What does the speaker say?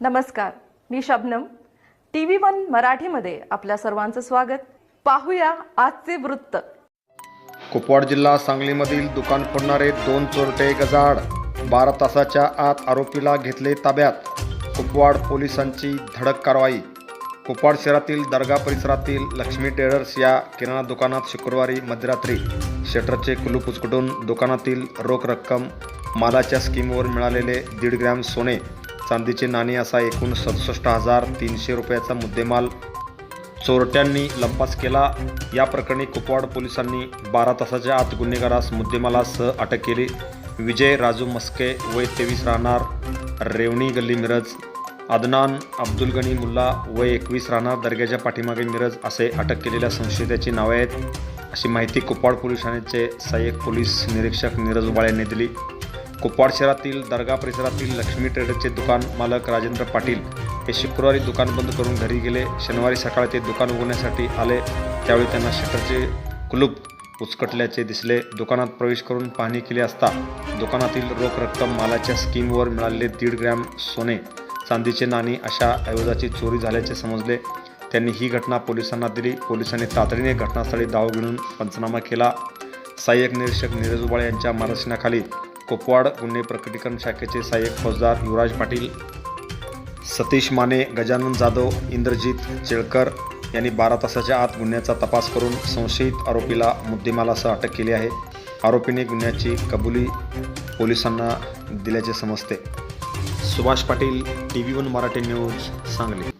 नमस्कार मी Shabnam. T V one मराठीमध्ये आपल्या सर्वांचं स्वागत. पाहूया आजचे वृत्त. कुपवाड जिल्हा सांगलीमधील दुकान फोडणारे दोन चोरटे गजाड बारा तासाच्या आत आरोपीला घेतले ताब्यात. कुपवाड पोलिसांची धडक कारवाई. कुपवाड शहरातील दर्गा परिसरातील लक्ष्मी ट्रेडर्स या किराणा दुकानात शुक्रवारी मध्यरात्री शटरचे कुलूप उचकटून दुकानातील रोख रक्कम मालाच्या स्कीमवर मिळालेले दीड ग्रॅम सोने चांदीचे नाणी असा एकूण सदुसष्ट हजार तीनशे रुपयाचा मुद्देमाल चोरट्यांनी लंपास केला. या प्रकरणी कुपवाड पोलिसांनी बारा तासाच्या आत गुन्हेगारास मुद्देमालासह अटक केली. विजय राजू मस्के वय तेवीस राहणार रेवणी गल्ली मिरज अदनान अब्दुल गणी मुल्ला वय एकवीस राहणार दर्ग्याच्या पाठीमागे मिरज असे अटक केलेल्या संशयिताची नावे आहेत. अशी माहिती कुपवाड पोलीस ठाण्याचे सहाय्यक पोलीस निरीक्षक नीरज उबाळ यांनी दिली. कुपवाड शहरातील दर्गा परिसरातील लक्ष्मी ट्रेडरचे दुकान मालक राजेंद्र पाटील हे शुक्रवारी दुकान बंद करून घरी गेले. शनिवारी सकाळी ते दुकान उघडण्यासाठी आले. त्यावेळी त्यांना शटरचे कुलूप उचकटल्याचे दिसले. दुकानात प्रवेश करून पाहणी केली असता दुकानातील रोख रक्कम मालाच्या स्कीमवर मिळालेले दीड ग्रॅम सोने चांदीचे नाणी अशा ऐवजाची चोरी झाल्याचे समजले. त्यांनी ही घटना पोलिसांना दिली. पोलिसांनी तातडीने घटनास्थळी धाव घेऊन पंचनामा केला. सहाय्यक निरीक्षक नीरज उबाळे यांच्या मार्गदर्शनाखाली कुपवाड गुन्हे प्रकटीकरण शाखेचे सहाय्यक फौजदार युवराज पाटील सतीश माने गजानन जाधव इंद्रजित चेळकर यांनी बारा तासाच्या आत गुन्ह्याचा तपास करून संशयित आरोपीला मुद्देमालासह अटक केली आहे. आरोपीने गुन्ह्याची कबुली पोलिसांना दिल्याचे समजते. Subhash Patil T V one Marathi news Sangli.